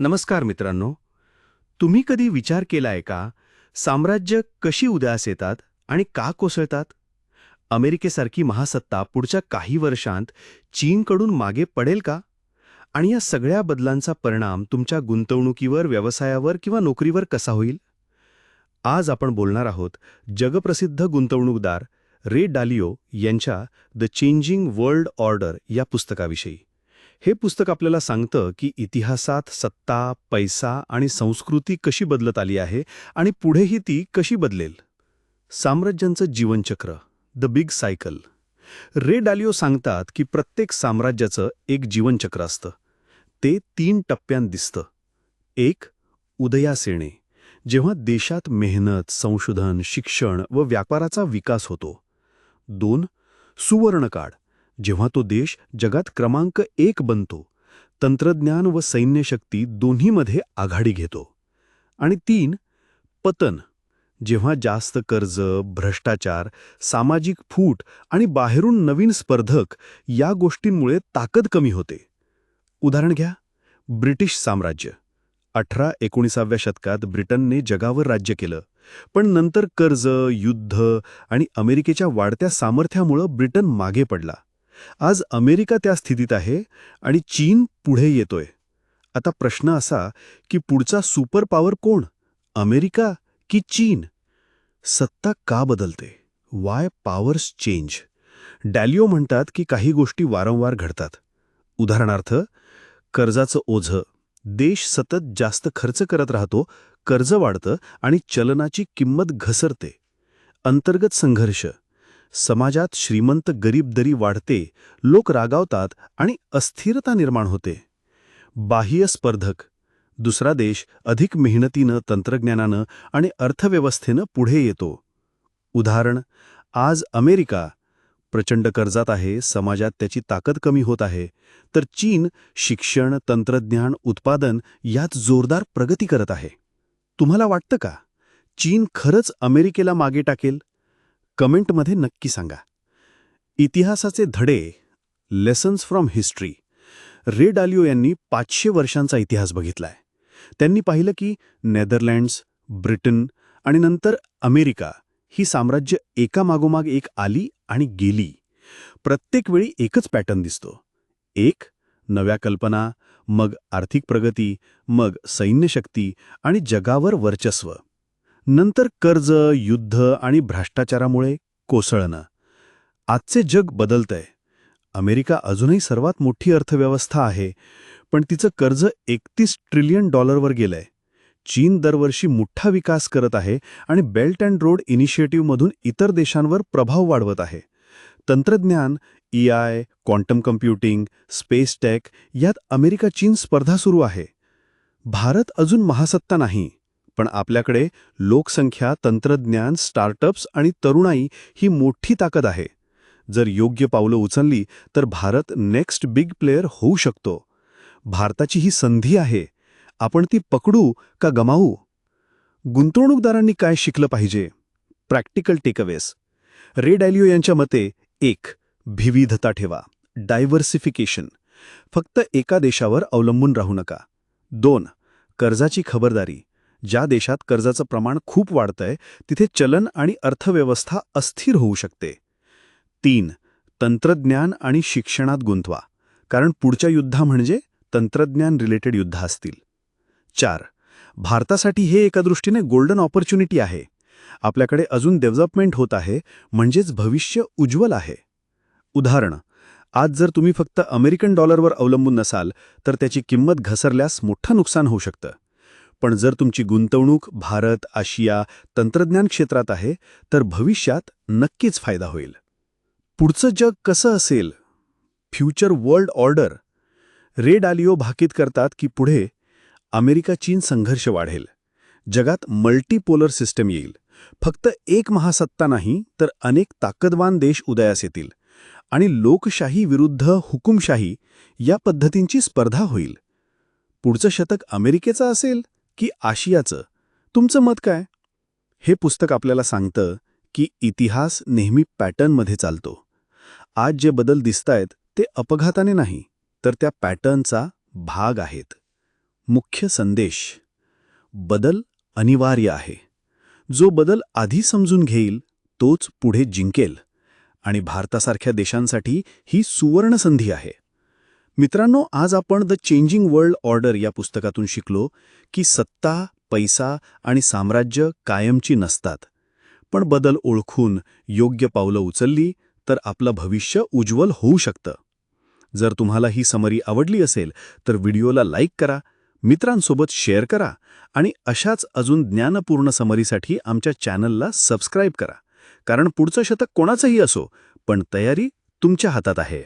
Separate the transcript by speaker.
Speaker 1: नमस्कार मित्रांनो. तुम्ही कधी विचार केलाय का साम्राज्य कशी उदयास येतात आणि का कोसळतात? अमेरिकेसारखी महासत्ता पुढच्या काही वर्षांत चीनकडून मागे पडेल का? आणि या सगळ्या बदलांचा परिणाम तुमच्या गुंतवणुकीवर व्यवसायावर किंवा नोकरीवर कसा होईल? आज आपण बोलणार आहोत जगप्रसिद्ध गुंतवणूकदार रे डालिओ यांच्या द चेंजिंग वर्ल्ड ऑर्डर या पुस्तकाविषयी. हे पुस्तक आपल्याला सांगतं की इतिहासात सत्ता पैसा आणि संस्कृती कशी बदलत आली आहे आणि पुढेही ती कशी बदलेल. साम्राज्यांचं जीवनचक्र the big cycle Ray Dalio सांगतात की प्रत्येक साम्राज्याचं एक जीवनचक्र असतं. ते तीन टप्प्यांत दिसतं. एक उदयास येणे जेव्हा देशात मेहनत संशोधन शिक्षण व व्यापाराचा विकास होतो. दोन सुवर्णकाळ जेव्हा तो देश जगात क्रमांक एक बनतो तंत्रज्ञान व सैन्यशक्ती दोन्हीमध्ये आघाडी घेतो. आणि तीन पतन. जेव्हा जास्त कर्ज भ्रष्टाचार सामाजिक फूट आणि बाहेरून नवीन स्पर्धक या गोष्टींमुळे ताकद कमी होते. उदाहरण घ्या ब्रिटिश साम्राज्य. अठरा एकोणीसाव्या शतकात ब्रिटनने जगावर राज्य केलं पण नंतर कर्ज युद्ध आणि अमेरिकेच्या वाढत्या सामर्थ्यामुळं ब्रिटन मागे पडला. आज अमेरिका त्या स्थितीत आहे आणि चीन पुढे येतोय. आता प्रश्न असा की पुढचा सुपर पॉवर कोण? अमेरिका की चीन? सत्ता का बदलते? वाय पॉवर्स चेंज डॅलिओ म्हणतात की काही गोष्टी वारंवार घडतात. उदाहरणार्थ कर्जाचं ओझं. देश सतत जास्त खर्च करत राहतो कर्ज वाढतं आणि चलनाची किंमत घसरते. अंतर्गत संघर्ष. समाजात श्रीमंत गरीब दरी वाढते लोक रागावतात आणि अस्थिरता निर्माण होते. बाह्य स्पर्धक. दुसरा देश अधिक मेहनतीनं तंत्रज्ञानानं आणि अर्थव्यवस्थेनं पुढे येतो. उदाहरण आज अमेरिका. प्रचंड कर्जात आहे समाजात त्याची ताकद कमी होत आहे. तर चीन शिक्षण तंत्रज्ञान उत्पादन यात जोरदार प्रगती करत आहे. तुम्हाला वाटतं का? चीन खरंच अमेरिकेला मागे टाकेल? कमेंटमध्ये नक्की सांगा. इतिहासाचे धडे lessons from history Ray Dalio यांनी पाचशे वर्षांचा इतिहास बघितलाय. त्यांनी पाहिलं की नेदरलँड्स ब्रिटन आणि नंतर अमेरिका ही साम्राज्य एकामागोमाग एक आली आणि गेली. प्रत्येक वेळी एकच पॅटर्न दिसतो. एक नव्या कल्पना मग आर्थिक प्रगती मग सैन्यशक्ती आणि जगावर वर्चस्व. नंतर कर्ज युद्ध आणि भ्रष्टाचारामुळे कोसळणं. आजचे जग बदलतंय. अमेरिका अजूनही सर्वात मोठी अर्थव्यवस्था आहे पण तिचं कर्ज एकतीस ट्रिलियन डॉलरवर गेलंय. चीन दरवर्षी मोठा विकास करत आहे आणि बेल्ट अँड रोड इनिशिएटिव्हमधून इतर देशांवर प्रभाव वाढवत आहे. तंत्रज्ञान A I quantum computing space tech यात अमेरिका चीन स्पर्धा सुरू आहे. भारत अजून महासत्ता नाही. पण आपल्याकडे लोकसंख्या तंत्रज्ञान स्टार्टअप्स आणि तरुणाई ही मोठी ताकद आहे. जर योग्य पावलं उचलली तर भारत नेक्स्ट बिग प्लेअर होऊ शकतो. भारताची ही संधी आहे. आपण ती पकडू का गमावू? गुंतवणूकदारांनी काय शिकलं पाहिजे? प्रॅक्टिकल टेकअवेस रे डॅलिओ यांच्या मते एक विविधता ठेवा. डायव्हर्सिफिकेशन फक्त एका देशावर अवलंबून राहू नका. दोन कर्जाची खबरदारी. ज्या देशात कर्जाचं प्रमाण खूप वाढतंय तिथे चलन आणि अर्थव्यवस्था अस्थिर होऊ शकते. तीन तंत्रज्ञान आणि शिक्षणात गुंतवा. कारण पुढच्या युद्धा म्हणजे तंत्रज्ञान रिलेटेड युद्ध असतील. चार भारतासाठी हे एका दृष्टीने गोल्डन ऑपॉर्च्युनिटी आहे. आपल्याकडे अजून डेव्हलपमेंट होत आहे म्हणजेच भविष्य उज्ज्वल आहे. उदाहरण आज जर तुम्ही फक्त अमेरिकन डॉलरवर अवलंबून नसाल तर त्याची किंमत घसरल्यास मोठं नुकसान होऊ शकतं. पण जर तुमची गुंतवणूक भारत आशिया तंत्रज्ञान क्षेत्रात आहे तर भविष्यात नक्कीच फायदा होईल. पुढचं जग कसं असेल? Future world order. Ray Dalio भाकीत करतात की पुढे अमेरिका चीन संघर्ष वाढेल. जगात मल्टीपोलर सिस्टम येईल. फक्त एक महासत्ता नाही तर अनेक ताकदवान देश उदयास येतील. आणि लोकशाही विरुद्ध हुकुमशाही या पद्धतींची स्पर्धा होईल. पुढचं शतक अमेरिकेचं असेल? की आशियाचं. तुमचं मत काय? हे पुस्तक आपल्याला सांगतं की इतिहास नेहमी पॅटर्नमध्ये चालतो. आज जे बदल दिसतायत ते अपघाताने नाही तर त्या पॅटर्नचा भाग आहेत. मुख्य संदेश बदल अनिवार्य आहे. जो बदल आधी समजून घेईल तोच पुढे जिंकेल. आणि भारतासारख्या देशांसाठी ही सुवर्ण संधी आहे. मित्रांनो आज आपण द चेंजिंग वर्ल्ड ऑर्डर या पुस्तकातून शिकलो की सत्ता पैसा आणि साम्राज्य कायमची नसतात. पण बदल ओळखून योग्य पावलं उचलली तर आपलं भविष्य उज्ज्वल होऊ शकतं. जर तुम्हाला ही समरी आवडली असेल तर व्हिडिओला लाईक करा मित्रांसोबत शेअर करा आणि अशाच अजून ज्ञानपूर्ण समरीसाठी आमच्या चॅनलला सबस्क्राईब करा. कारण पुढचं शतक कोणाचंही असो पण तयारी तुमच्या हातात आहे.